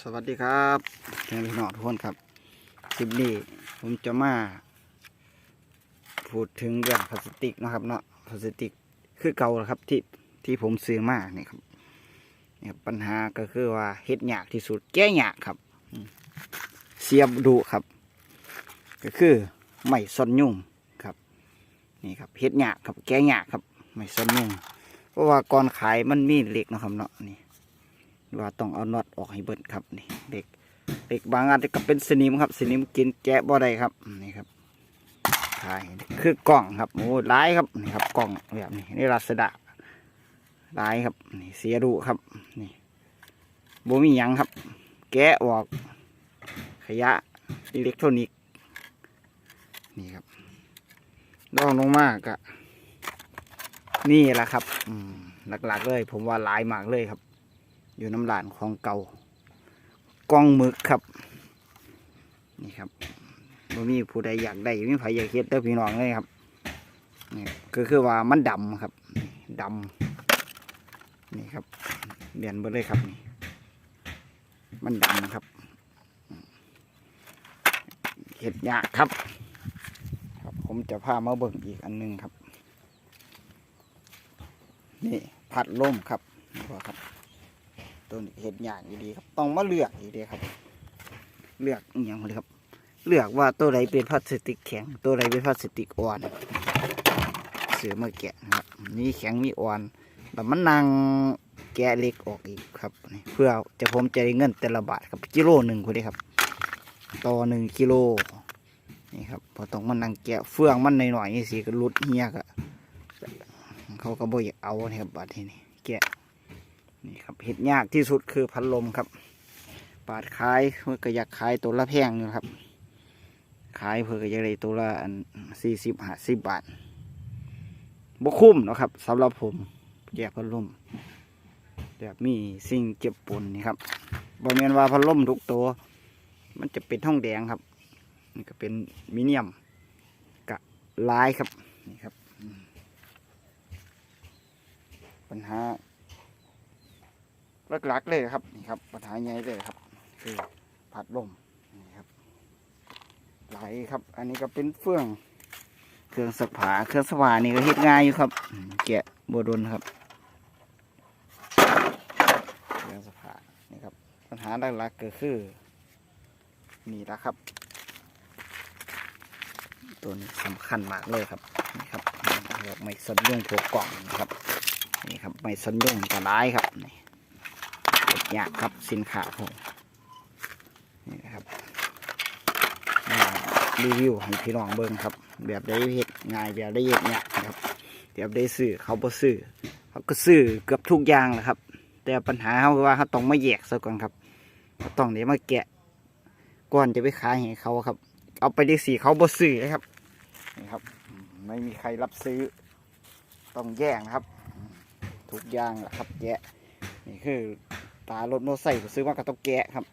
สวัสดีครับท่านพี่น้องทุกคนครับคลิปนี้ผมจะมา พูดถึงเรื่องพลาสติกนะครับเนาะพลาสติกคือเก่าแล้วครับที่ที่ผมซื้อมานี่ครับเนี่ยปัญหาก็คือว่าเฮ็ดยากที่สุดแก้ยากครับเสียบดุครับ ก็คือไม่ซ่อนยุ่งครับนี่ครับเฮ็ดยากครับแก้ยากครับไม่ซ่อนยุ่งเพราะว่าก่อนขายมันมีเหล็กนะครับเนาะนี่ ว่าต้องเอาน็อตออกให้เบิดครับนี่เด็กเด็กบางอันก็เป็นสนิมครับ สนิมกินแกะบ่ได้ครับนี่ครับขายคือกล่องครับโอ้หลายครับนี่ครับกล่องแบบนี้นี่รัสดาหลายครับนี่เสียดุครับนี่บ่มีหยังครับ แกะออกขยะอิเล็กทรอนิกส์นี่ครับลองลงมากอะนี่แหละครับหลักๆเลย ผมว่าลายมากเลยครับ อยู่น้ำหลานของเก่ากล้องมึกครับ นี่ครับบ่มีผู้ใดอยากได้มีไผอยากเฮ็ดเด้อพี่น้องเลยครับนี่ก็คือว่ามันดำครับดำนี่ครับเบียนเบิดเลยครับนี่มันดำครับเห็ดยากครับ ครับ ผมจะพามาเบิ่งอีกอันหนึงครับ นี่พัดลมครับนี่ว่าครับ ตัวนี้เห็ดหยากอยู่ดีครับ ต้องมาเลือกดีครับ เลือกอย่างเลยครับ เลือกว่าตัวไหนเป็นพลาสติกแข็ง ตัวไหนเป็นพลาสติกอ่อนเสือมาแกะนะครับมีแข็งมีอ่อนแล้วมันนั่งแกะเล็กออกอีกครับ เพื่อจะผมจะได้เงินแต่ละบาทครับกิโลหนึ่งคุณดีครับต่อหนึ่งกิโลนี่ครับพอต้องมันนั่งแกะเฟืองมันหน่อยๆนี่สิก็รุดเฮียกะเขาก็บ่อยากเอาเนี่ยครับบาทที่นี่แกะ นี่ครับเห็ดยากที่สุดคือพัดลมครับ ปาดขายเพื่อก็อยากขายตัวละแพงอยู่ครับ ขายเพื่อก็จะได้ตัวละอันสี่สิบห้าสิบบาทบ่คุ้มนะครับสำหรับผมแยกพัดลมแบบมีสิ่งเจ็บปนนี่ครับบ่แม่นว่าพัดลมทุกตัว มันจะเป็นท่องแดงครับนี่ก็เป็นมิเนียมกะลายครับนี่ครับ ปัญหา หลักๆเลยครับนี่ครับปัญหาใหญ่เลยครับ คือผัดลมนี่ครับไหลครับ อันนี้ก็เป็นเฟื่อง เครื่องสักผาเครื่องสว่านนี่ก็เฮ็ดง่ายอยู่ครับแกะบวดนครับเครื่องสักผานี่ครับ ปัญหาหลักๆก็คือนี่ละครับ ตัวนี้สำคัญมากเลยครับนี่ครับไม่สนยุ่งพวกกล่องครับนี่ครับไม่สนยุ่งกระไดครับนี่ ยากครับสินค้าผมนี่นะครับรีวิวให้พี่น้องเบิ่งครับ แบบได้เห็ดง่ายแบบได้เห็ดยากนะครับแบบได้ซื้อเขาบ่ซื้อเขาก็ซื้อเกือบทุกอย่างแหละครับ แต่ปัญหาเขาคือว่าเขาต้องมาแยกซะก่อนครับเขาต้องเดี๋ยวมาแกะก่อนจะไปขายให้เขาครับ เอาไปได้สีเขาบ่ซื้อเลยครับนี่ครับ ไม่มีใครรับซื้อ ต้องแยกนะครับ ทุกอย่างแหละครับแยะนี่คือ ตารถมอเตอร์ไซค์ผมซื้อมากับต้องแกะครับ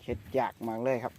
เข็ดยากมากเลยครับ